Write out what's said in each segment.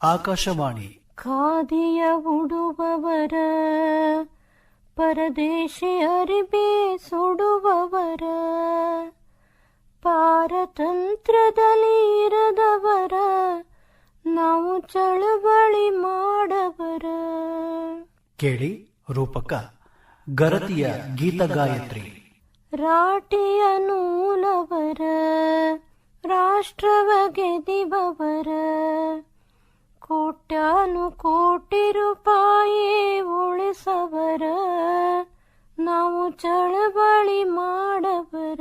ಆಕಾಶವಾಣಿ. ಖಾದಿಯ ಉಡುವವರ ಪರದೇಶಿ ಅರಿಬಿ ಸುಡುವವರ ಪಾರತಂತ್ರದಲ್ಲಿ ಇರದವರ ನಾವು ಚಳವಳಿ ಮಾಡವರ. ಕೇಳಿ ರೂಪಕ ಗರತಿಯ ಗೀತಗಾಯತ್ರಿ ರಾಟಿಯ ನೂಲವರ ರಾಷ್ಟ್ರವ ಗೆದಿಬವರ ಕೋಟ್ಯಾನು ಕೋಟಿ ರೂಪಾಯಿ ಉಳಿಸವರ ನಾವು ಚಳವಳಿ ಮಾಡಬರ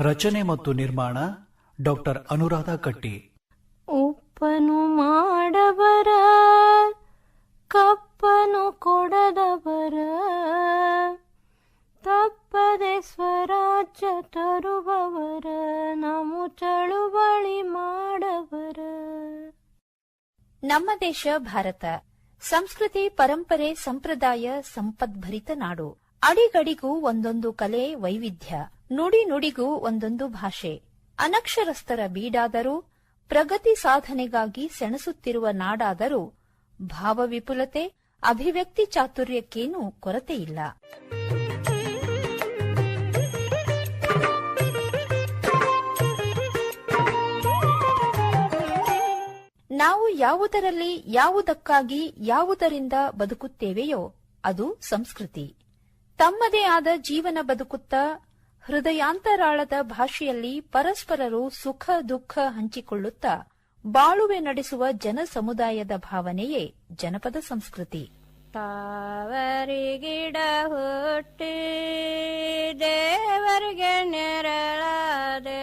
ರಚನೆ ಮತ್ತು ನಿರ್ಮಾಣ ಡಾಕ್ಟರ್ ಅನುರಾಧ ಕಟ್ಟಿ. ಉಪ್ಪನು ಮಾಡಬರ ಕಪ್ಪನು ಕೊಡದವರ. ತಪ್ಪದೆ ಸ್ವರಾಜ್ಯ ತರುವವರ ನಾವು ಚಳುವಳಿ ಮಾಡವರ. ನಮ್ಮ ದೇಶ ಭಾರತ. ಸಂಸ್ಕೃತಿ, ಪರಂಪರೆ, ಸಂಪ್ರದಾಯ, ಸಂಪದ್ಭರಿತ ನಾಡು. ಅಡಿಗಡಿಗೂ ಒಂದೊಂದು ಕಲೆ, ವೈವಿಧ್ಯ. ನುಡಿ ನುಡಿಗೂ ಒಂದೊಂದು ಭಾಷೆ. ಅನಕ್ಷರಸ್ಥರ ಬೀಡಾದರೂ, ಪ್ರಗತಿ ಸಾಧನೆಗಾಗಿ ಸೆಣಸುತ್ತಿರುವ ನಾಡಾದರೂ, ಭಾವವಿಪುಲತೆ, ಅಭಿವ್ಯಕ್ತಿ ಚಾತುರ್ಯಕ್ಕೇನೂ ಕೊರತೆಯಿಲ್ಲ. ಯಾವುದರಲ್ಲಿ, ಯಾವುದಕ್ಕಾಗಿ, ಯಾವುದರಿಂದ ಬದುಕುತ್ತೇವೆಯೋ ಅದು ಸಂಸ್ಕೃತಿ. ತಮ್ಮದೇ ಆದ ಜೀವನ ಬದುಕುತ್ತಾ ಹೃದಯಾಂತರಾಳದ ಭಾಷೆಯಲ್ಲಿ ಪರಸ್ಪರರು ಸುಖ, ದುಃಖ ಹಂಚಿಕೊಳ್ಳುತ್ತಾ ಬಾಳುವೆ ನಡೆಸುವ ಜನ ಸಮುದಾಯದ ಭಾವನೆಯೇ ಜನಪದ ಸಂಸ್ಕೃತಿ. ಗಿಡ ಹುಟ್ಟಿ ದೇವರಿಗೆ ನೆರಳಾದೆ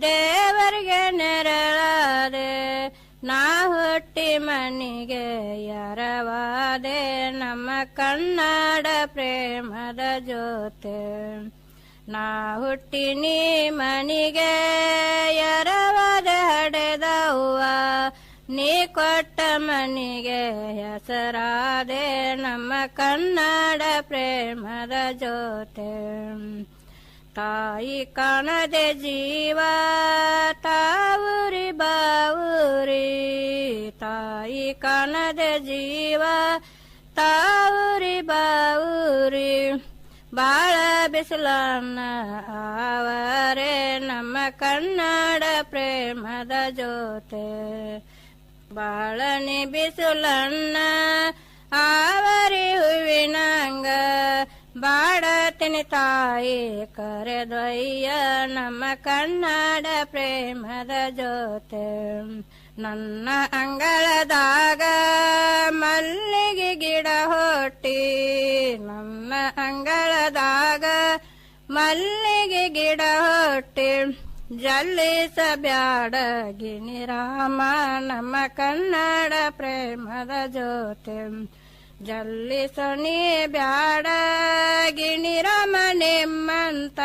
ದೇವರಿಗೆ ನೆರಳಾದೆ, ನಾ ಹುಟ್ಟಿ ಮನಿಗೆ ಯರವಾದೆ, ನಮ್ಮ ಕನ್ನಡ ಪ್ರೇಮದ ಜೊತೆ. ನಾ ಹುಟ್ಟಿನಿ ಮನಿಗೆ ಯಾರವಾದ ಹಡೆದವ್ವ, ನೀ ಕೊಟ್ಟ ಮನಿಗೆ ಹೆಸರಾದೆ, ನಮ್ಮ ಕನ್ನಡ ಪ್ರೇಮದ ಜೊತೆ. ತಾಯಿ ಕಾಣದೆ ಜೀವ ತಾವುರಿ ಬಾವುರಿ ತಾಯಿ ಕಾಣದೆ ಜೀವ ತಾವುರಿ ಬಾವುರಿ ಬಾಳ ಬಿಸಿಲನ್ನ ಆವರೆ ನಮ್ಮ ಕನ್ನಡ ಪ್ರೇಮದ ಜೊತೆ ಬಾಳನಿ ಬಿಸಿಲನ್ನ ಆವರಿ ಹೂವಿನಂಗ ಬಾಡತಿನಿ ತಾಯಿ ಕರೆದೊಯ್ಯ ನಮ್ಮ ಕನ್ನಡ ಪ್ರೇಮದ ಜೊತೆ. ನನ್ನ ಅಂಗಳದಾಗ ಮಲ್ಲಿಗೆ ಗಿಡ ಹೊಟ್ಟಿ. ನನ್ನ ಅಂಗಳದಾಗ ಮಲ್ಲಿಗೆ ಗಿಡ ಹೊಟ್ಟಿ. ಜಲ್ಲಿಸಬ್ಯಾಡ ಗಿಣಿರಾಮ ನಮ್ಮ ಕನ್ನಡ ಪ್ರೇಮದ ಜೊತೆ. ಜಲ್ಲಿಸನಿ ಬ್ಯಾಡ ಗಿಣಿರಾಮ ನಿಮ್ಮಂತ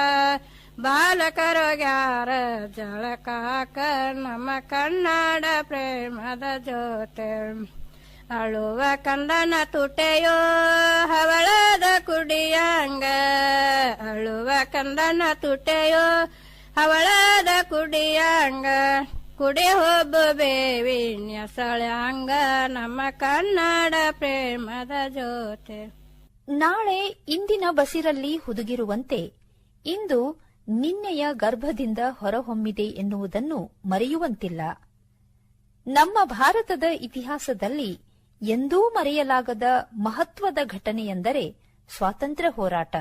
ಜಳ ಕಾಕ ನಮ್ಮ ಕನ್ನಡ ಪ್ರೇಮದ ಜೋತೆ ಅಳುವ ಕಂದನ ತುಟೆಯೋ, ಹವಳದ ಕುಡಿಯಂಗ. ಅಳುವ ಕಂದನ ತುಟೆಯೋ, ಹವಳದ ಕುಡಿಯಂಗ. ಕುಡಿ ಹೋಬ್ಬು ಬೇವಿ ಸಳ್ಯಾಂಗ ನಮ್ಮ ಕನ್ನಡ ಪ್ರೇಮದ ಜೊತೆ. ನಾಳೆ ಇಂದಿನ ಬಸಿರಲ್ಲಿ ಹುದುಗಿರುವಂತೆ ಇಂದು ನಿನ್ನೆಯ ಗರ್ಭದಿಂದ ಹೊರಹೊಮ್ಮಿದೆ ಎನ್ನುವುದನ್ನು ಮರೆಯುವಂತಿಲ್ಲ. ನಮ್ಮ ಭಾರತದ ಇತಿಹಾಸದಲ್ಲಿ ಎಂದೂ ಮರೆಯಲಾಗದ ಮಹತ್ವದ ಘಟನೆಯೆಂದರೆ ಸ್ವಾತಂತ್ರ್ಯ ಹೋರಾಟ.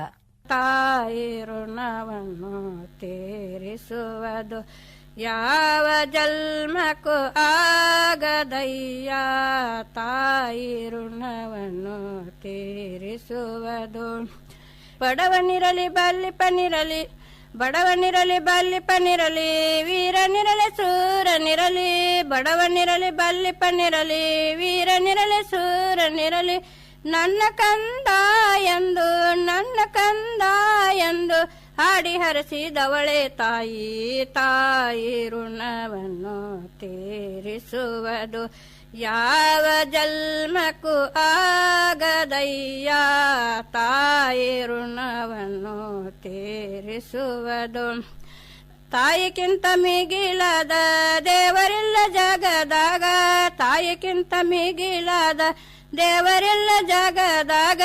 ತಾಯಿ ಋಣವನ್ನು ತೀರಿಸುವುದು. ಯಾವ ಜನ್ಮಕ್ಕೂ ಆಗದಯ್ಯ ತಾಯಿ ಋಣವನ್ನು ತೀರಿಸುವುದು. ಬಡವನಿರಲಿ ಬಲ್ಲಿಪನಿರಲಿ ಬಡವನಿರಲಿ ಬಲ್ಲಿಪನಿರಲಿ, ವೀರನಿರಲಿ ಸೂರನಿರಲಿ, ಬಡವನಿರಲಿ ಬಲ್ಲಿಪನಿರಲಿ, ವೀರನಿರಲಿ ಸೂರನಿರಲಿ, ನನ್ನ ಕಂದ ಎಂದು, ನನ್ನ ಕಂದ ಎಂದು ಹಾಡಿ ಹರಸಿದವಳೆ ತಾಯಿ ತಾಯಿ ಋಣವನ್ನು ತೀರಿಸುವುದು. ಯಾವ ಜನ್ಮಕ್ಕೂ ಆಗದಯ್ಯ, ತಾಯಿ ಋಣವನ್ನು ತೀರಿಸುವುದು. ತಾಯಿಗಿಂತ ಮಿಗಿಲಾದ ದೇವರಿಲ್ಲ ಜಗದಾಗ ತಾಯಿಕ್ಕಿಂತ ಮಿಗಿಲಾದ ದೇವರಿಲ್ಲ ಜಗದಾಗ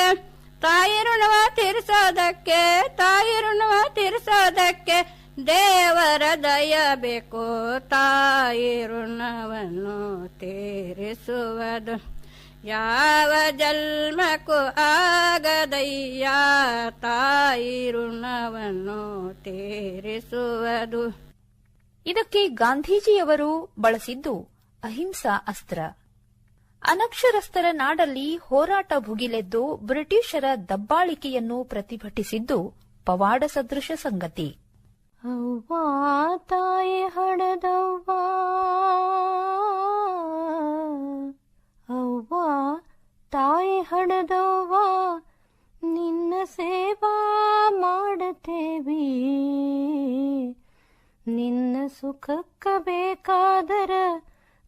ತಾಯಿ ಋಣವ ತೀರಿಸೋದಕ್ಕೆ ತಾಯಿ ಋಣವ ತೀರಿಸೋದಕ್ಕೆ ದೇವರ ದಯ ಬೇಕು. ತಾಯಿ ಋಣವನ್ನು ತೀರಿಸುವುದು ಯಾವ ಜನ್ಮಕ್ಕೂ ಆಗದಯ್ಯ. ತಾಯಿ ಋಣವನ್ನು ತೀರಿಸುವುದು. ಇದಕ್ಕೆ ಗಾಂಧೀಜಿಯವರು ಬಳಸಿದ್ದು ಅಹಿಂಸಾ ಅಸ್ತ್ರ. ಅನಕ್ಷರಸ್ಥರ ನಾಡಲ್ಲಿ ಹೋರಾಟ ಭುಗಿಲೆದ್ದು ಬ್ರಿಟಿಷರ ದಬ್ಬಾಳಿಕೆಯನ್ನು ಪ್ರತಿಭಟಿಸಿದ್ದು ಪವಾಡ ಸದೃಶ ಸಂಗತಿ ತಾಯಿ ಹಡದವ್ವ. ಅವ್ವ, ತಾಯಿ ಹಡದವ್ವ. ನಿನ್ನ ಸೇವಾ ಮಾಡತೇವಿ ನಿನ್ನ ಸುಖಕ್ಕ ಬೇಕಾದರ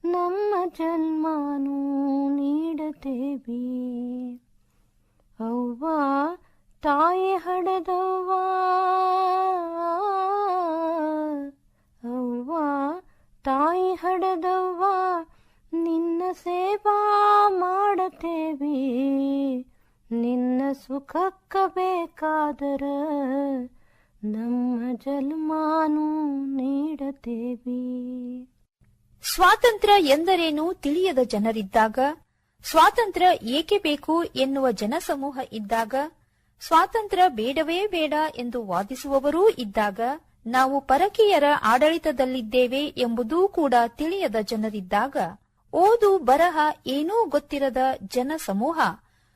ನಮ್ಮ ಜನ್ಮಾನು ನೀಡತೇವಿ. ಅವ್ವ, ತಾಯಿ ಹಡೆದವ್ವ. ಅವ್ವ, ತಾಯಿ ಹಡೆದವ್ವ. ನಿನ್ನ ಸೇವಾ ಮಾಡತೇವಿ. ನಿನ್ನ ಸುಖಕ್ಕ ಬೇಕಾದರ ನಮ್ಮ ಜನ್ಮಾನು ನೀಡತೇವಿ. ಸ್ವಾತಂತ್ರ್ಯ ಎಂದರೇನು ತಿಳಿಯದ ಜನರಿದ್ದಾಗ? ಸ್ವಾತಂತ್ರ್ಯ ಏಕೆ ಬೇಕು ಎನ್ನುವ ಜನಸಮೂಹ ಇದ್ದಾಗ? ಸ್ವಾತಂತ್ರ್ಯ ಬೇಡವೇ ಬೇಡ ಎಂದು ವಾದಿಸುವವರೂ ಇದ್ದಾಗ ನಾವು ಪರಕೀಯರ ಆಡಳಿತದಲ್ಲಿದ್ದೇವೆ ಎಂಬುದೂ ಕೂಡ ತಿಳಿಯದ ಜನರಿದ್ದಾಗ? ಓದು ಬರಹ ಏನೂ ಗೊತ್ತಿರದ ಜನಸಮೂಹ?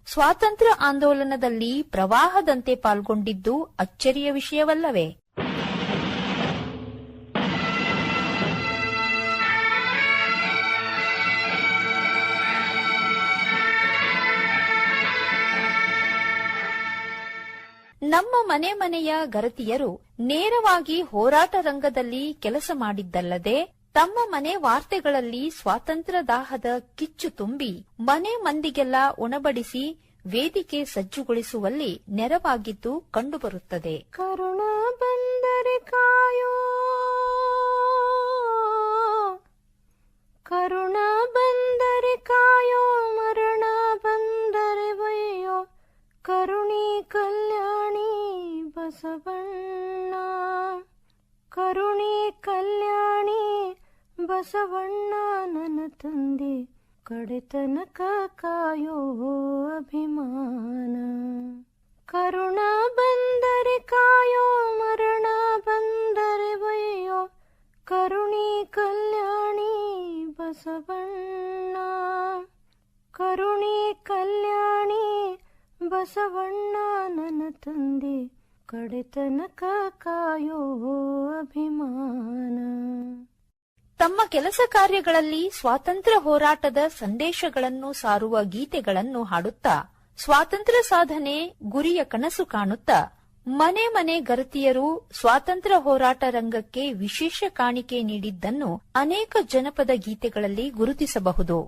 ಸ್ವಾತಂತ್ರ್ಯ ಆಂದೋಲನದಲ್ಲಿ ಪ್ರವಾಹದಂತೆ ಪಾಲ್ಗೊಂಡಿದ್ದು ಅಚ್ಚರಿಯ ವಿಷಯವಲ್ಲವೇ? ನಮ್ಮ ಮನೆ ಮನೆಯ ಗರತಿಯರು ನೇರವಾಗಿ ಹೋರಾಟ ರಂಗದಲ್ಲಿ ಕೆಲಸ ಮಾಡಿದ್ದಲ್ಲದೆ ತಮ್ಮ ಮನೆ ವಾರ್ತೆಗಳಲ್ಲಿ ಸ್ವಾತಂತ್ರ್ಯ ದಾಹದ ಕಿಚ್ಚು ತುಂಬಿ ಮನೆ ಮಂದಿಗೆಲ್ಲ ಉಣಬಡಿಸಿ ವೇದಿಕೆ ಸಜ್ಜುಗೊಳಿಸುವಲ್ಲಿ ನೆರವಾಗಿದ್ದು ಕಂಡುಬರುತ್ತದೆ. ಕರುಣ ಬಂದರೆ ಕಾಯೋ. ಕರುಣ ಬಂದರೆ ಕಾಯೋ, ಮರಣ ಬಂದರೆ ಬಯ್ಯೋ ಕರುಣಿ ಕಲ್ಯಾಣಿ ಬಸವಣ್ಣ, ಕರುಣಿ ಕಲ್ಯಾಣಿ, ಬಸವಣ್ಣ ನನ್ನ ತಂದೆ, ಕಡೆತನಕ ಕಾಯೋ ಅಭಿಮಾನ. ಕರುಣ ಬಂದರೆ ಕಾಯೋ, ಮರಣ ಬಂದರೆ ಬಯ್ಯೋ ಕರುಣಿ ಕಲ್ಯಾಣಿ ಬಸವಣ್ಣ, ಕರುಣಿ ಕಲ್ಯಾಣಿ ಬಸವಣ್ಣ ನನ್ನ ತಂದೆ ಕಡೆತನಕ ಕಾಯೋ ಅಭಿಮಾನ. ತಮ್ಮ ಕೆಲಸ ಕಾರ್ಯಗಳಲ್ಲಿ ಸ್ವಾತಂತ್ರ್ಯ ಹೋರಾಟದ ಸಂದೇಶಗಳನ್ನು ಸಾರುವ ಗೀತೆಗಳನ್ನು ಹಾಡುತ್ತಾ ಸ್ವಾತಂತ್ರ್ಯ ಸಾಧನೆ ಗುರಿಯ ಕನಸು ಕಾಣುತ್ತಾ ಮನೆ ಮನೆ ಗರತಿಯರು ಸ್ವಾತಂತ್ರ್ಯ ಹೋರಾಟ ರಂಗಕ್ಕೆ ವಿಶೇಷ ಕಾಣಿಕೆ ನೀಡಿದ್ದನ್ನು ಅನೇಕ ಜನಪದ ಗೀತೆಗಳಲ್ಲಿ ಗುರುತಿಸಬಹುದು.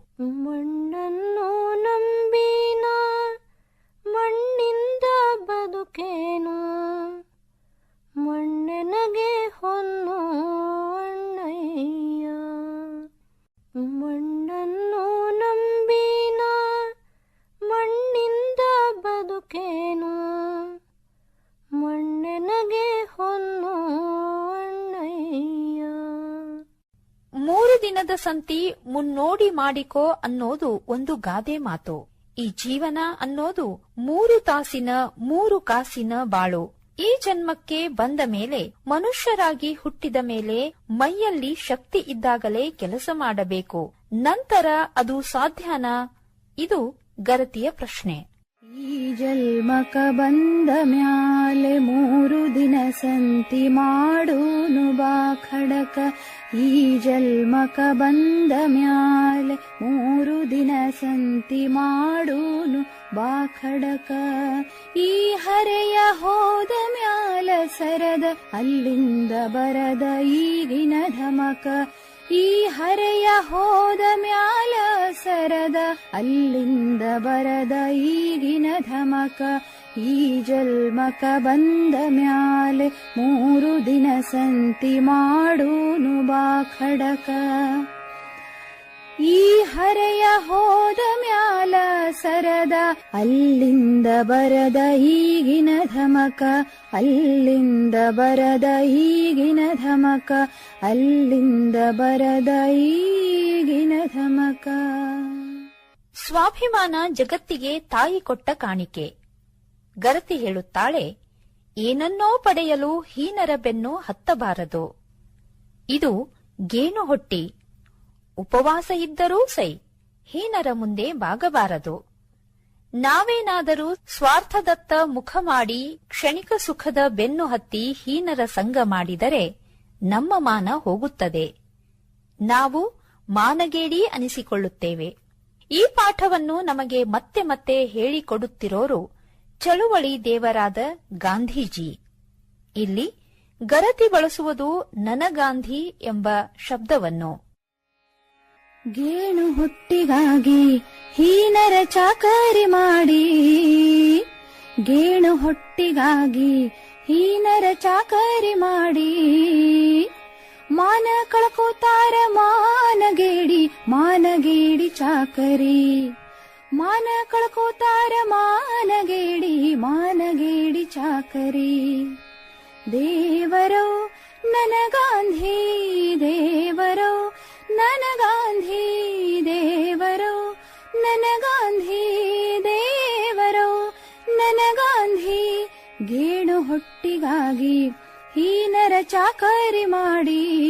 ಸಂತಿ ಮುನ್ನೋಡಿ ಮಾಡಿಕೋ ಅನ್ನೋದು ಒಂದು ಗಾದೆ ಮಾತು. ಈ ಜೀವನ ಅನ್ನೋದು ಮೂರು ತಾಸಿನ ಮೂರು ಕಾಸಿನ ಬಾಳು. ಈ ಜನ್ಮಕ್ಕೆ ಬಂದ ಮೇಲೆ, ಮನುಷ್ಯರಾಗಿ ಹುಟ್ಟಿದ ಮೇಲೆ ಮೈಯಲ್ಲಿ ಶಕ್ತಿ ಇದ್ದಾಗಲೇ ಕೆಲಸ ಮಾಡಬೇಕು. ನಂತರ ಅದು ಸಾಧ್ಯನಾ? ಇದು ಗರತಿಯ ಪ್ರಶ್ನೆ. ಈ ಜನ್ಮಕ ಬಂದ ಮ್ಯಾಲೆ ಮೂರು ದಿನ ಸಂತಿ ಮಾಡೂನು ಬಾ ಖಡಕ. ಈ ಜಲ್ಮಕ ಬಂದ ಮ್ಯಾಲೆ ಮೂರು ದಿನ ಸಂತಿ ಮಾಡೂನು ಬಾ ಖಡಕ. ಈ ಹರೆಯ ಹೋದ ಮ್ಯಾಲ ಸರದ ಅಲ್ಲಿಂದ ಬರದ ಈಗಿನ ಧಮಕ. ಈ ಹರೆಯ ಹೋದ ಮ್ಯಾಲ ಸರದ ಅಲ್ಲಿಂದ ಬರದ ಈಗಿನ ಧಮಕ. ಈ ಜಲ್ಮಕ ಬಂದ ಮ್ಯಾಲೆ ಮೂರು ದಿನ ಸಂತಿ ಮಾಡೂನು ಬಾ ಖಡಕ. ಈ ಹರೆಯ ಹೋದ ಮ್ಯಾಲ ಸರದ ಅಲ್ಲಿಂದ ಬರದ ಈಗಿನ ಧಮಕ, ಅಲ್ಲಿಂದ ಬರದ ಈಗಿನ ಧಮಕ, ಅಲ್ಲಿಂದ ಬರದ ಈಗಿನ ಧಮಕ. ಸ್ವಾಭಿಮಾನ ಜಗತ್ತಿಗೆ ತಾಯಿ ಕೊಟ್ಟ ಕಾಣಿಕೆ. ಗರತಿ ಹೇಳುತ್ತಾಳೆ, ಏನನ್ನೋ ಪಡೆಯಲು ಹೀನರ ಬೆನ್ನು ಹತ್ತಬಾರದು. ಇದು ಗೇಣು ಹೊಟ್ಟಿ. ಉಪವಾಸ ಇದ್ದರೂ ಸೈ, ಹೀನರ ಮುಂದೆ ಬಾಗಬಾರದು. ನಾವೇನಾದರೂ ಸ್ವಾರ್ಥದತ್ತ ಮುಖ ಮಾಡಿ ಕ್ಷಣಿಕ ಸುಖದ ಬೆನ್ನು ಹತ್ತಿ ಹೀನರ ಸಂಗ ಮಾಡಿದರೆ ನಮ್ಮ ಮಾನ ಹೋಗುತ್ತದೆ. ನಾವು ಮಾನಗೇಡಿ ಅನಿಸಿಕೊಳ್ಳುತ್ತೇವೆ. ಈ ಪಾಠವನ್ನು ನಮಗೆ ಮತ್ತೆ ಮತ್ತೆ ಹೇಳಿಕೊಡುತ್ತಿರೋರು ಚಳುವಳಿ ದೇವರಾದ ಗಾಂಧೀಜಿ. ಇಲ್ಲಿ ಗರತಿ ಬಳಸುವುದು ನನಗಾಂಧಿ ಎಂಬ ಶಬ್ದವನ್ನು. ಗೇಣು ಹುಟ್ಟಿಗಾಗಿ ಹೀನರ ಚಾಕರಿ ಮಾಡಿ. ಗೇಣು ಹೊಟ್ಟಿಗಾಗಿ ಹೀನರ ಚಾಕರಿ ಮಾಡಿ. ಮಾನ ಕಳ್ಕೋತಾರ ಮಾನಗೇಡಿ ಮಾನಗೇಡಿ ಚಾಕರಿ. ಮಾನ ಕಳ್ಕೋತಾರ ಮಾನಗೇಡಿ ಮಾನಗೇಡಿ ಚಾಕರಿ. ದೇವರೋ, ನನಗಾಂಧಿ ದೇವರೋ ನನಗಾಂಧಿ ದೇವರೋ ನನಗಾಂಧಿ ದೇವರೋ, ನನಗಾಂಧಿ. ಗೇಣು ಹೊಟ್ಟಿಗಾಗಿ ಹೀನರ ಚಾಕರಿ ಮಾಡಿ.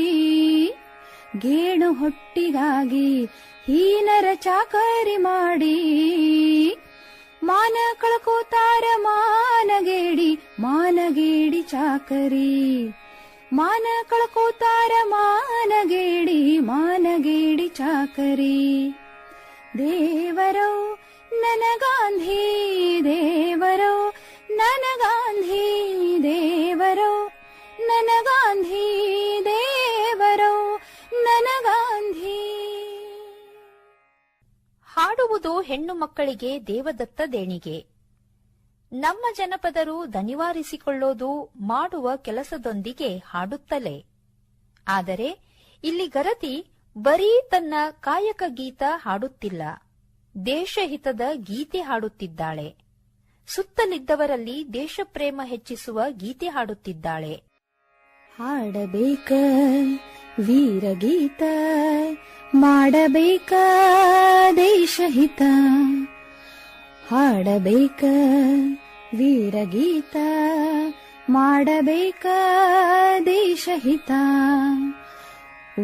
ಗೇಣು ಹೊಟ್ಟಿಗಾಗಿ ಹೀನರ ಚಾಕರಿ ಮಾಡಿ. ಮಾನ ಕಳ್ಕೋತಾರ ಮಾನಗೇಡಿ ಮಾನಗೇಡಿ ಚಾಕರಿ. ಮಾನ ಕಳ್ಕೋತಾರ ಮಾನಗೇಡಿ ಮಾನಗೇಡಿ ಚಾಕರಿ. ದೇವರೋ ನನಗಾಂಧಿ ದೇವರೋ ನನಗಾಂಧಿ ದೇವರೋ ನನಗಾಂಧಿ ದೇವರೋ ಹಾಡುವುದು ಹೆಣ್ಣು ಮಕ್ಕಳಿಗೆ ದೇವದತ್ತ ದೇಣಿಗೆ. ನಮ್ಮ ಜನಪದರು ದನಿವಾರಿಸಿಕೊಳ್ಳೋದು ಮಾಡುವ ಕೆಲಸದೊಂದಿಗೆ ಹಾಡುತ್ತಲೇ. ಆದರೆ, ಇಲ್ಲಿ ಗರತಿ ಬರೀ ತನ್ನ ಕಾಯಕ ಗೀತ ಹಾಡುತ್ತಿಲ್ಲ. ದೇಶಹಿತದ ಗೀತೆ ಹಾಡುತ್ತಿದ್ದಾಳೆ. ಸುತ್ತಲಿದ್ದವರಲ್ಲಿ ದೇಶಪ್ರೇಮ ಹೆಚ್ಚಿಸುವ ಗೀತೆ ಹಾಡುತ್ತಿದ್ದಾಳೆ. ಹಾಡಬೇಕ ವೀರಗೀತ ಮಾಡಬೇಕ ದೇಶಹಿತ ಹಾಡಬೇಕ ವೀರಗೀತ ಮಾಡಬೇಕ ದೇಶಹಿತ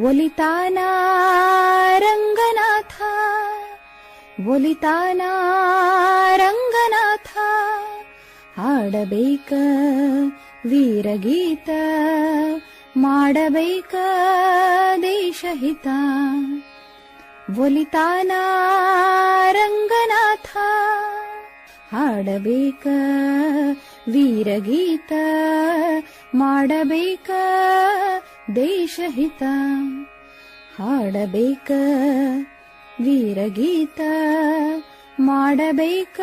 ಒಲಿತಾನ ರಂಗನಾಥ ಒಲಿತಾನ ರಂಗನಾಥ ಹಾಡಬೇಕ ವೀರಗೀತ ಮಾಡಬೇಕ ದೇಶಹಿತ ಒಲಿತಾನ ರಂಗನಾಥ ಹಾಡಬೇಕ ವೀರಗೀತ ಮಾಡಬೇಕ ದೇಶಹಿತ ಹಾಡಬೇಕ ವೀರಗೀತ ಮಾಡಬೇಕ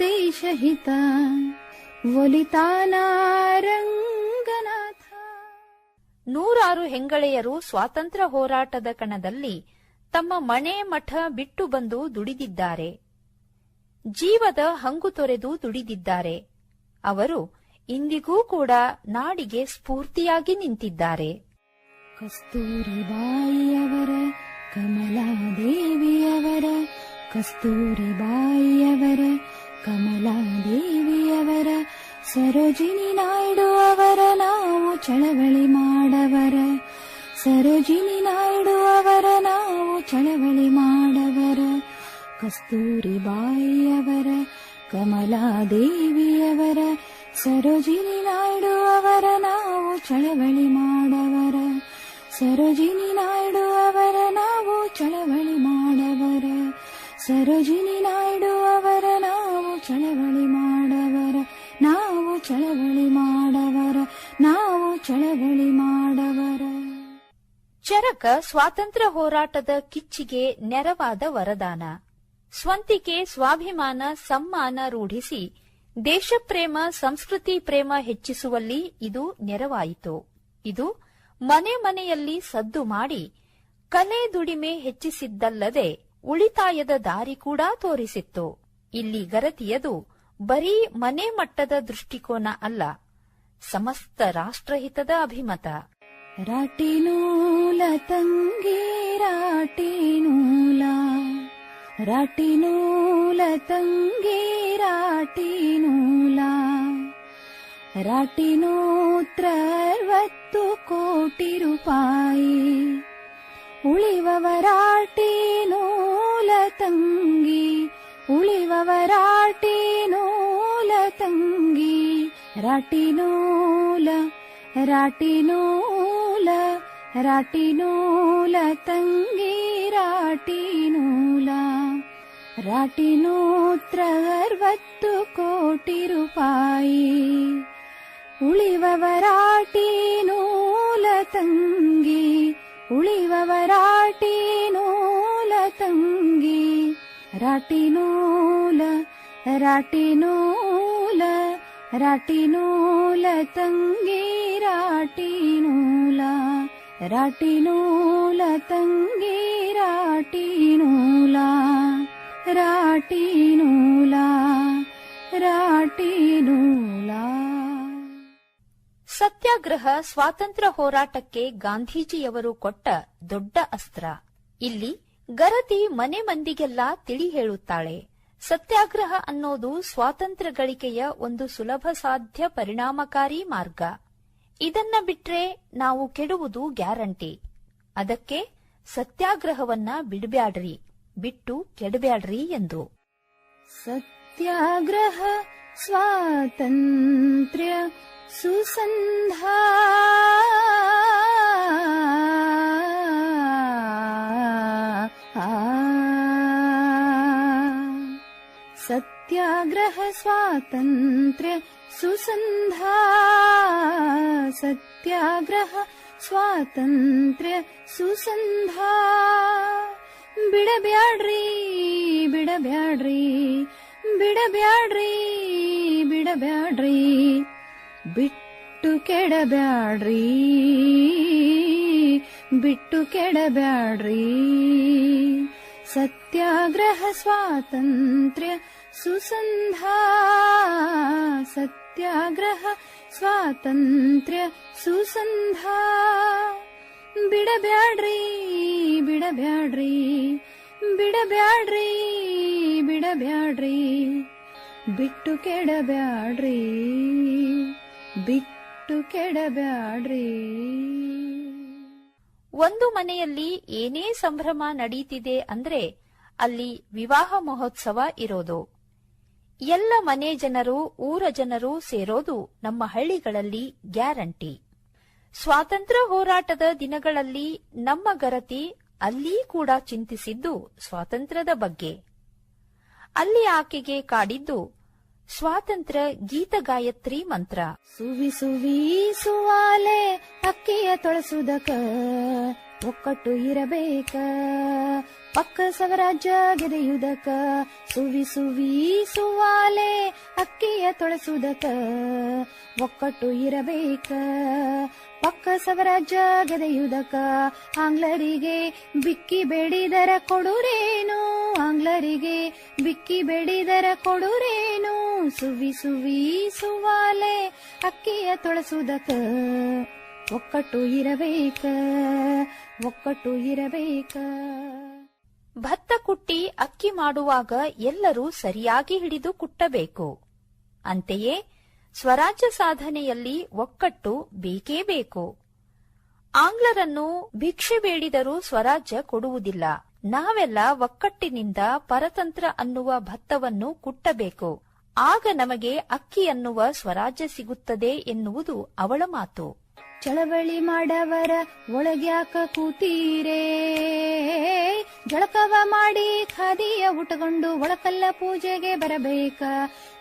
ದೇಶಹಿತ ಒಲಿತಾನ ರಂಗನಾಥ ನೂರಾರು ಹೆಂಗಳೆಯರು ಸ್ವಾತಂತ್ರ್ಯ ಹೋರಾಟದ ಕಣದಲ್ಲಿ ತಮ್ಮ ಮನೆ ಮಠ ಬಿಟ್ಟು ಬಂದು ದುಡಿದಿದ್ದಾರೆ. ಜೀವದ ಹಂಗು ತೊರೆದು ದುಡಿದಿದ್ದಾರೆ. ಅವರು ಇಂದಿಗೂ ಕೂಡ ನಾಡಿಗೆ ಸ್ಫೂರ್ತಿಯಾಗಿ ನಿಂತಿದ್ದಾರೆ. ಕಸ್ತೂರಿಬಾಯಿಯವರ ಕಮಲಾದೇವಿಯವರ ಕಸ್ತೂರಿಬಾಯಿಯವರ ಕಮಲಾದೇವಿಯವರ ಸರೋಜಿನಿ ಚಳವಳಿ ಮಾಡವರ, ಸರೋಜಿನಿ ನಾಯ್ಡು ಅವರ, ನಾವು ಚಳವಳಿ ಮಾಡವರ, ಕಸ್ತೂರಿ ಬಾಯಿಯವರ ಕಮಲಾದೇವಿಯವರ, ಸರೋಜಿನಿ ನಾಯ್ಡು ಅವರ, ನಾವು ಚಳವಳಿ ಮಾಡವರ, ಸರೋಜಿನಿ ನಾಯ್ಡು ಅವರ, ನಾವು ಚಳವಳಿ ಮಾಡವರ, ಸರೋಜಿನಿ ನಾಯ್ಡು ಅವರ, ನಾವು ಚಳವಳಿ ಮಾಡವರ, ನಾವು ಚಳವಳಿ ಮಾಡವರ, ನಾವು ಚಳವಳಿ ಮಾಡವರ. ಚರಕ ಸ್ವಾತಂತ್ರ್ಯ ಹೋರಾಟದ ಕಿಚ್ಚಿಗೆ ನೆರವಾದ ವರದಾನ. ಸ್ವಂತಿಕೆ, ಸ್ವಾಭಿಮಾನ, ಸಮ್ಮಾನ ರೂಢಿಸಿ ದೇಶಪ್ರೇಮ, ಸಂಸ್ಕೃತಿ ಪ್ರೇಮ ಹೆಚ್ಚಿಸುವಲ್ಲಿ ಇದು ನೆರವಾಯಿತು. ಇದು ಮನೆ ಮನೆಯಲ್ಲಿ ಸದ್ದು ಮಾಡಿ ಕಲೆ ದುಡಿಮೆ ಹೆಚ್ಚಿಸಿದ್ದಲ್ಲದೆ ಉಳಿತಾಯದ ದಾರಿ ಕೂಡ ತೋರಿಸಿತ್ತು. ಇಲ್ಲಿ ಗರತಿಯದು ಬರೀ ಮನೆ ಮಟ್ಟದ ದೃಷ್ಟಿಕೋನ ಅಲ್ಲ. ಸಮಸ್ತ ರಾಷ್ಟ್ರಹಿತದ ಅಭಿಮತ ರಾಟಿನೂಲ ತಂಗಿ ರಾಟಿನೂಲ ರಾಟಿನೂಲ ತಂಗಿ ರಾಟಿನೂಲ ರಾಟಿನೂತ್ರ ಅರವತ್ತು ಕೋಟಿ ರೂಪಾಯಿ ಉಳಿವವರಾಟಿ ನೂಲ ತಂಗಿ ಉಳಿವವರಾಟಿ ನೂಲ ತಂಗಿ ರಾಟಿನೂಲ ರಾಟಿನೂಲ ರಾಟಿನೂಲ ತಂಗಿ ರಾಟಿನೂಲ ರಾಟಿನೂತ್ರ ಅರವತ್ತು ಕೋಟಿ ರೂಪಾಯಿ ಉಳಿವವರಾಟಿ ನೂಲ ತಂಗಿ ಉಳಿವವರಾಟಿ ನೂಲ ತಂಗಿ ರಾಟಿನೂಲ ರಾಟಿನೂಲ ತಂಗಿ ರಾಟಿನೂಲ ರಾಟಿನೂಲ ತಂಗಿ ರಾಟಿನೂಲ ರಾಟಿನೂಲ ರಾಟಿನೂಲ ಸತ್ಯಾಗ್ರಹ ಸ್ವಾತಂತ್ರ್ಯ ಹೋರಾಟಕ್ಕೆ ಗಾಂಧೀಜಿಯವರು ಕೊಟ್ಟ ದೊಡ್ಡ ಅಸ್ತ್ರ. ಇಲ್ಲಿ ಗರತಿ ಮನೆ ಮಂದಿಗೆಲ್ಲ ತಿಳಿ ಹೇಳುತ್ತಾಳೆ. ಸತ್ಯಾಗ್ರಹ ಅನ್ನೋದು ಸ್ವಾತಂತ್ರ್ಯ ಗಳಿಕೆಯ ಒಂದು ಸುಲಭ ಸಾಧ್ಯ ಪರಿಣಾಮಕಾರಿ ಮಾರ್ಗ. ಇದನ್ನ ಬಿಟ್ರೆ ನಾವು ಕೆಡುವುದು ಗ್ಯಾರಂಟಿ. ಅದಕ್ಕೆ ಸತ್ಯಾಗ್ರಹವನ್ನ ಬಿಡಬ್ಯಾಡ್ರಿ, ಬಿಟ್ಟು ಕೆಡಬ್ಯಾಡ್ರಿ ಎಂದು. ಸತ್ಯಾಗ್ರಹ, ಸ್ವಾತಂತ್ರ್ಯ ಸುಸಂಧಾ ಸತ್ಯಾಗ್ರಹ ಸ್ವಾತಂತ್ರ್ಯ ಸುಸಂಧಾ ಸತ್ಯಾಗ್ರಹ ಸ್ವಾತಂತ್ರ್ಯ ಸುಸಂಧಾ ಬಿಡಬ್ಯಾಡ್ರಿ ಬಿಡಬ್ಯಾಡ್ರಿ ಬಿಡಬ್ಯಾಡ್ರಿ ಬಿಡಬ್ಯಾಡ್ರಿ ಬಿಟ್ಟು ಕೆಡಬ್ಯಾಡ್ರಿ ಬಿಟ್ಟು ಕೆಡಬ್ಯಾಡ್ರಿ. ಸತ್ಯಾಗ್ರಹ ಸ್ವಾತಂತ್ರ್ಯ ಸುಸಂಧಾ ಸತ್ಯಾಗ್ರಹ ಸ್ವಾತಂತ್ರ್ಯ ಸುಸಂಧಾ ಬಿಡಬ್ಯಾಡ್ರಿ ಬಿಡಬ್ಯಾಡ್ರಿ ಬಿಡಬ್ಯಾಡ್ರಿ ಬಿಡಬ್ಯಾಡ್ರಿ ಬಿಟ್ಟು ಕೆಡಬ್ಯಾಡ್ರಿ ಬಿಟ್ಟು ಕೆಡಬ್ಯಾಡ್ರಿ ಒಂದು ಮನೆಯಲ್ಲಿ ಏನೇ ಸಂಭ್ರಮ ನಡೀತಿದೆ ಅಂದ್ರೆ ಅಲ್ಲಿ ವಿವಾಹ ಮಹೋತ್ಸವ ಇರೋದು. ಎಲ್ಲ ಮನೆ ಜನರು, ಊರ ಜನರು ಸೇರೋದು ನಮ್ಮ ಹಳ್ಳಿಗಳಲ್ಲಿ ಗ್ಯಾರಂಟಿ. ಸ್ವಾತಂತ್ರ್ಯ ಹೋರಾಟದ ದಿನಗಳಲ್ಲಿ ನಮ್ಮ ಗರತಿ ಅಲ್ಲಿ ಕೂಡ ಚಿಂತಿಸಿದ್ದು ಸ್ವಾತಂತ್ರ್ಯದ ಬಗ್ಗೆ. ಅಲ್ಲಿ ಆಕೆಗೆ ಕಾಡಿದ್ದು ಸ್ವಾತಂತ್ರ್ಯ ಗೀತಗಾಯತ್ರಿ ಮಂತ್ರ. ಸುವಿ ಸುವಿ ಸುವಾಲೆ ಅಕ್ಕಿಯ ತೊಳಸುದಕ, ಒಕ್ಕಟ್ಟು ಇರಬೇಕ. ಪಕ್ಕ ಸವರಾಜ ಗೆದೆಯುದಕ ಸುವಿ ಸುವಿ ಸುವಾಲೆ ಅಕ್ಕಿಯ ತೊಳಸುದಕ ಒಕ್ಕಟ್ಟು ಇರಬೇಕ. ಪಕ್ಕ ಸವರಾಜ ಗೆದೆಯುದಕ ಆಂಗ್ಲರಿಗೆ ಬಿಕ್ಕಿ ಬೇಡಿದರ ಕೊಡುರೇನು? ಆಂಗ್ಲರಿಗೆ ಬಿಕ್ಕಿ ಬೇಡಿದರ ಕೊಡುರೇನು? ಸುವಿ ಸುವಿ ಸುವಾಲೆ ಅಕ್ಕಿಯ ತೊಳಸುದಕ ಒಕ್ಕಟ್ಟು ಇರಬೇಕ ಒಕ್ಕಟ್ಟು ಇರಬೇಕ. ಭತ್ತ ಕುಟ್ಟಿ ಅಕ್ಕಿ ಮಾಡುವಾಗ ಎಲ್ಲರೂ ಸರಿಯಾಗಿ ಹಿಡಿದು ಕುಟ್ಟಬೇಕು. ಅಂತೆಯೇ ಸ್ವರಾಜ್ಯ ಸಾಧನೆಯಲ್ಲಿ ಒಕ್ಕಟ್ಟು ಬೇಕೇ ಬೇಕು. ಆಂಗ್ಲರನ್ನು ಭಿಕ್ಷೆ ಬೇಡಿದರೂ ಸ್ವರಾಜ್ಯ ಕೊಡುವುದಿಲ್ಲ. ನಾವೆಲ್ಲ ಒಕ್ಕಟ್ಟಿನಿಂದ ಪರತಂತ್ರ ಅನ್ನುವ ಭತ್ತವನ್ನು ಕುಟ್ಟಬೇಕು. ಆಗ ನಮಗೆ ಅಕ್ಕಿ ಅನ್ನುವ ಸ್ವರಾಜ್ಯ ಸಿಗುತ್ತದೆ ಎನ್ನುವುದು ಅವಳ ಮಾತು. ಚಳವಳಿ ಮಾಡವರ ಒಳಗ್ಯಾಕ ಕೂತೀರೇ? ಜಳಕವ ಮಾಡಿ ಖಾದಿಯ ಉಟಗೊಂಡು ಒಳಕಲ್ಲ ಪೂಜೆಗೆ ಬರಬೇಕ?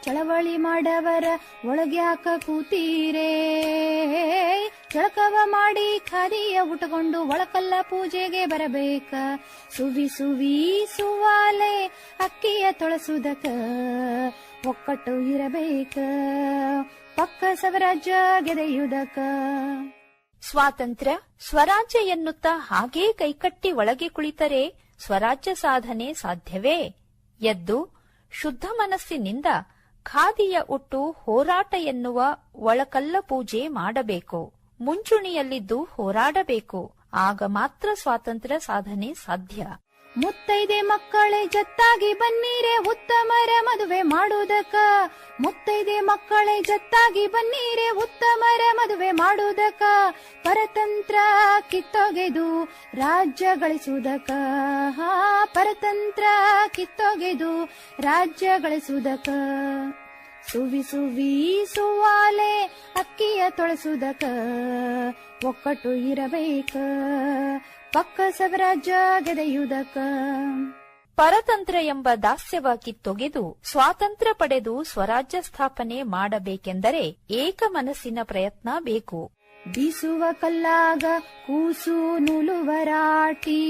ಚಳವಳಿ ಮಾಡವರ ಒಳಗ್ಯಾಕ ಕೂತೀರೇ? ಜಳಕವ ಮಾಡಿ ಖಾದಿಯ ಉಟಗೊಂಡು ಒಳಕಲ್ಲ ಪೂಜೆಗೆ ಬರಬೇಕ? ಸುವಿ ಸುವಿ ಸುವಾಲೆ ಅಕ್ಕಿಯ ತೊಳಸುದಕ ಒಕ್ಕಟ್ಟು ಇರಬೇಕ? ಪಕ್ಕ ಸ್ವರಾಜ್ಯ ಗೆದೆಯುದಕ ಸ್ವಾತಂತ್ರ್ಯ ಸ್ವರಾಜ್ಯ ಎನ್ನುತ್ತಾ ಹಾಗೇ ಕೈಕಟ್ಟಿ ಒಳಗೆ ಕುಳಿತರೆ ಸ್ವರಾಜ್ಯ ಸಾಧನೆ ಸಾಧ್ಯವೇ? ಎದ್ದು ಶುದ್ಧ ಮನಸ್ಸಿನಿಂದ ಖಾದಿಯ ಉಟ್ಟು ಹೋರಾಟ ಎನ್ನುವ ಒಳಕಲ್ಲ ಪೂಜೆ ಮಾಡಬೇಕು. ಮುಂಚೂಣಿಯಲ್ಲಿದ್ದು ಹೋರಾಡಬೇಕು. ಆಗ ಮಾತ್ರ ಸ್ವಾತಂತ್ರ್ಯ ಸಾಧನೆ ಸಾಧ್ಯ. ಮುತ್ತೈದೆ ಮಕ್ಕಳೇ, ಜತ್ತಾಗಿ ಬನ್ನೀರೆ ಉತ್ತಮರ ಮದುವೆ ಮಾಡುವುದಕ್ಕ. ಮುತ್ತೈದೆ ಮಕ್ಕಳೇ, ಜತ್ತಾಗಿ ಬನ್ನೀರೆ ಉತ್ತಮರ ಮದುವೆ ಮಾಡುವುದಕ್ಕ. ಪರತಂತ್ರ ಕಿತ್ತೊಗೆದು ರಾಜ್ಯ ಗಳಿಸುವುದಕ್ಕ. ಪರತಂತ್ರ ಕಿತ್ತೊಗೆದು ರಾಜ್ಯ ಗಳಿಸುವುದಕ್ಕ. ಸುವಿ ಸುವಿ ಸುವಾಲೆ ಅಕ್ಕಿಯ ತೊಳಸುದಕ ಒಕ್ಕಟ್ಟು ಇರಬೇಕ. ಪಕ್ಕ ಸ್ವರಾಜ್ಯ ಪರತಂತ್ರ ಎಂಬ ದಾಸ್ಯವಾಗಿ ತೊಗೆದು ಸ್ವಾತಂತ್ರ್ಯ ಪಡೆದು ಸ್ವರಾಜ್ಯ ಸ್ಥಾಪನೆ ಮಾಡಬೇಕೆಂದರೆ ಏಕ ಮನಸ್ಸಿನ ಪ್ರಯತ್ನ ಬೇಕು. ಬೀಸುವ ಕಲ್ಲಾಗ ಕೂಸು ನುಲುವರಾಟಿ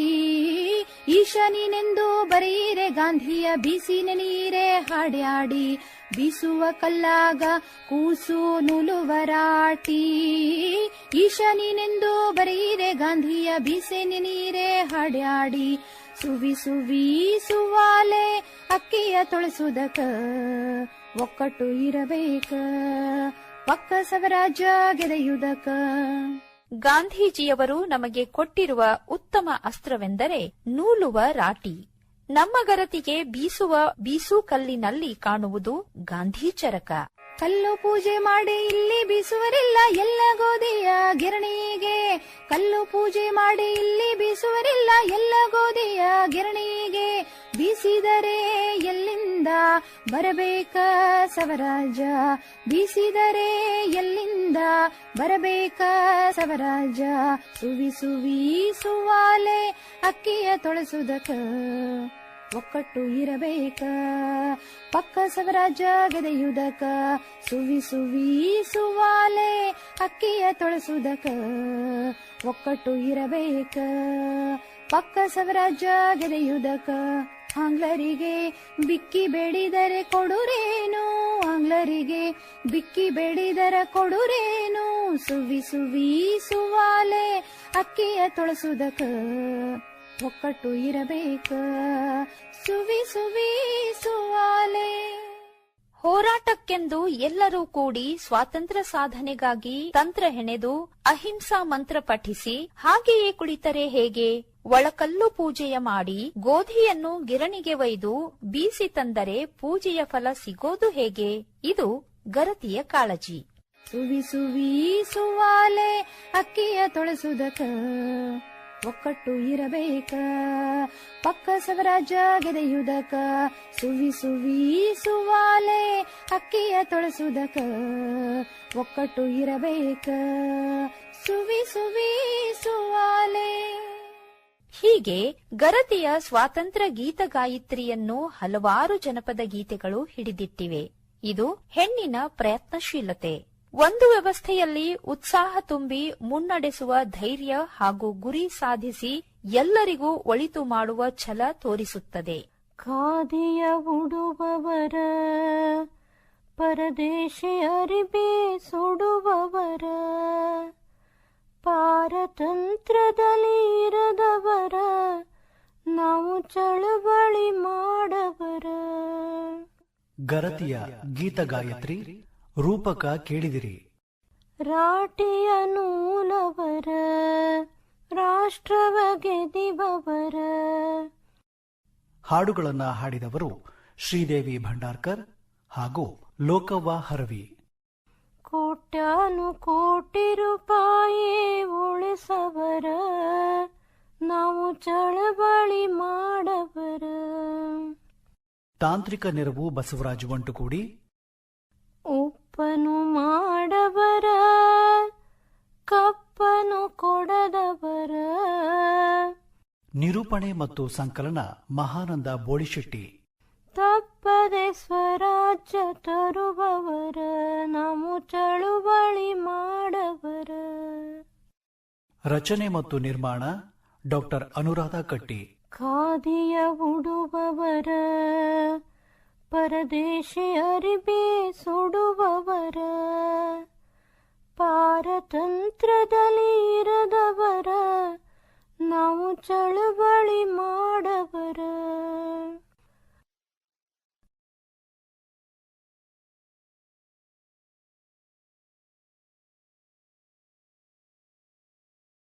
ಈಶನಿನೆಂದು ಬರೀರೆ ಗಾಂಧಿಯ ಬೀಸಿನ ನೀರೇ ಹಾಡ್ಯಾಡಿ. ಬೀಸುವ ಕಲ್ಲಾಗ ಕೂಸು ನುಲುವರಾಟಿ. ಈಶನಿನೆಂದು ಬರೀರೆ ಗಾಂಧಿಯ ಬೀಸಿನ ನೀರೆ ಹಾಡ್ಯಾಡಿ. ಸುವಿ ಅಕ್ಕಿಯ ತೊಳಸುದಕ ಒಕ್ಕಟ್ಟು ಇರಬೇಕ. ಪಕ್ಕ ಸವರಾಜ ಗೆದೆಯುದಕ. ಗಾಂಧೀಜಿಯವರು ನಮಗೆ ಕೊಟ್ಟಿರುವ ಉತ್ತಮ ಅಸ್ತ್ರವೆಂದರೆ ನೂಲುವ ರಾಟಿ. ನಮ್ಮ ಗರತಿಗೆ ಬೀಸುವ ಬೀಸು ಕಲ್ಲಿನಲ್ಲಿ ಕಾಣುವುದು ಗಾಂಧಿ ಚರಕ ಕಲ್ಲು ಪೂಜೆ ಮಾಡಿ ಇಲ್ಲಿ ಬೀಸುವರಿಲ್ಲ ಎಲ್ಲ ಗೋಧಿಯ ಗಿರಣಿಗೆ. ಕಲ್ಲು ಪೂಜೆ ಮಾಡಿ ಇಲ್ಲಿ ಬೀಸುವರಿಲ್ಲ ಎಲ್ಲ ಗೋಧಿಯ ಗಿರಣಿಗೆ. ಬೀಸಿದರೆ ಎಲ್ಲಿಂದ ಬರಬೇಕ ಸವರಾಜ? ಬೀಸಿದರೆ ಎಲ್ಲಿಂದ ಬರಬೇಕ ಸವರಾಜ? ಸುವಿ ಸುವಿ ಅಕ್ಕಿಯ ತೊಳಸುದಕ. ಒಕ್ಕಟ್ಟು ಇರಬೇಕ. ಪಕ್ಕ ಸವರಾಜ ಗದೆಯುದಕ. ಸುವಿ ಸುವಿ ಸುವಾಲೆ ಅಕ್ಕಿಯ ತೊಳಸುದಕ. ಒಕ್ಕಟ್ಟು ಇರಬೇಕ. ಪಕ್ಕ ಸವರಾಜ ಗದೆಯುದಕ. ಆಂಗ್ಲರಿಗೆ ಬಿಕ್ಕಿ ಬೇಡಿದರೆ ಕೊಡುರೇನು? ಆಂಗ್ಲರಿಗೆ ಬಿಕ್ಕಿ ಬೇಡಿದರ ಕೊಡುರೇನು? ಸುವಿ ಸುವಿ ಸುವಾಲೆ ಅಕ್ಕಿಯ ತೊಳಸುವುದಕ ಒಕ್ಕಟ್ಟು ಇರಬೇಕ. ಸುವಿ ಸುವಿ, ಸುವಾಲೆ. ಹೋರಾಟಕ್ಕೆಂದು ಎಲ್ಲರೂ ಕೂಡಿ ಸ್ವಾತಂತ್ರ್ಯ ಸಾಧನೆಗಾಗಿ ತಂತ್ರ ಹೆಣೆದು ಅಹಿಂಸಾ ಮಂತ್ರ ಪಠಿಸಿ, ಹಾಗೆಯೇ ಕುಳಿತರೆ ಹೇಗೆ? ಒಳಕಲ್ಲು ಪೂಜೆಯ ಮಾಡಿ ಗೋಧಿಯನ್ನು ಗಿರಣಿಗೆ ಒಯ್ದು ಬೀಸಿ ತಂದರೆ ಪೂಜೆಯ ಫಲ ಸಿಗೋದು ಹೇಗೆ? ಇದು ಗರತಿಯ ಕಾಳಜಿ. ಸುವಿ ಸುವಿ, ಸುವಾಲೆ, ಅಕ್ಕಿಯ ತೊಳಸುದಕ ಒಕ್ಕಟ್ಟು ಇರಬೇಕ. ಪಕ್ಕ ಸ್ವರಾಜ್ಯ ಗೆದೆಯುದಕ. ಸುವಿ ಸುವಿ ಸುವಾಲೆ ಅಕ್ಕಿಯ ತೊಳಸುದಕ. ಒಕ್ಕಟ್ಟು ಇರಬೇಕ. ಸುವಿ ಸುವಿ ಸುವಾಲೆ. ಹೀಗೆ ಗರತಿಯ ಸ್ವಾತಂತ್ರ್ಯ ಗೀತ ಗಾಯತ್ರಿಯನ್ನು ಹಲವಾರು ಜನಪದ ಗೀತೆಗಳು ಹಿಡಿದಿಟ್ಟಿವೆ. ಇದು ಹೆಣ್ಣಿನ ಪ್ರಯತ್ನಶೀಲತೆ. ಒಂದು ವ್ಯವಸ್ಥೆಯಲ್ಲಿ ಉತ್ಸಾಹ ತುಂಬಿ ಮುನ್ನಡೆಸುವ ಧೈರ್ಯ ಹಾಗೂ ಗುರಿ ಸಾಧಿಸಿ ಎಲ್ಲರಿಗೂ ಒಳಿತು ಮಾಡುವ ಛಲ ತೋರಿಸುತ್ತದೆ. ಖಾದಿಯ ಉಡುವವರ ಪರದೇಶಿ ಅರಿಬಿ ಸುಡುವವರ ಪಾರತಂತ್ರದಲ್ಲಿ ಇರದವರ ನಾವು ಚಳವಳಿ ಮಾಡವರ. ಗರತಿಯ ಗೀತ ಗಾಯತ್ರಿ ರೂಪಕ ಕೇಳಿದಿರಿ. ರಾಟಿಯ ನೂಲವರ ರಾಷ್ಟ್ರವ ಗೆದಿಬವರ ಹಾಡುಗಳನ್ನ ಹಾಡಿದವರು ಶ್ರೀದೇವಿ ಭಂಡಾರ್ಕರ್ ಹಾಗೂ ಲೋಕವ್ವ ಹರವಿ. ಕೋಟ್ಯಾನು ಕೋಟಿ ರೂಪಾಯಿ ಉಳಿಸವರ ನಾವು ಚಳವಳಿ ಮಾಡವರ. ತಾಂತ್ರಿಕ ನೆರವು ಬಸವರಾಜ್ ಒಂಟುಕೂಡಿ ಉಪ್ಪನು ಮಾಡವರ ಕಪ್ಪನು ಕೊಡದವರ. ನಿರೂಪಣೆ ಮತ್ತು ಸಂಕಲನ ಮಹಾನಂದ ಬೋಳಿಶೆಟ್ಟಿ. ತಪ್ಪದೆ ಸ್ವರಾಜ್ಯ ತರುವವರ ನಾವು ಚಳುವಳಿ ಮಾಡವರ. ರಚನೆ ಮತ್ತು ನಿರ್ಮಾಣ ಡಾಕ್ಟರ್ ಅನುರಾಧ ಕಟ್ಟಿ. ಖಾದಿಯ ಉಡುವವರ ಪರದೇಶಿ ಅರಿಬಿ ಸುಡುವವರ ಪಾರತಂತ್ರದಲ್ಲಿ ಇರದವರ ನಾವು ಚಳುವಳಿ ಮಾಡವರ.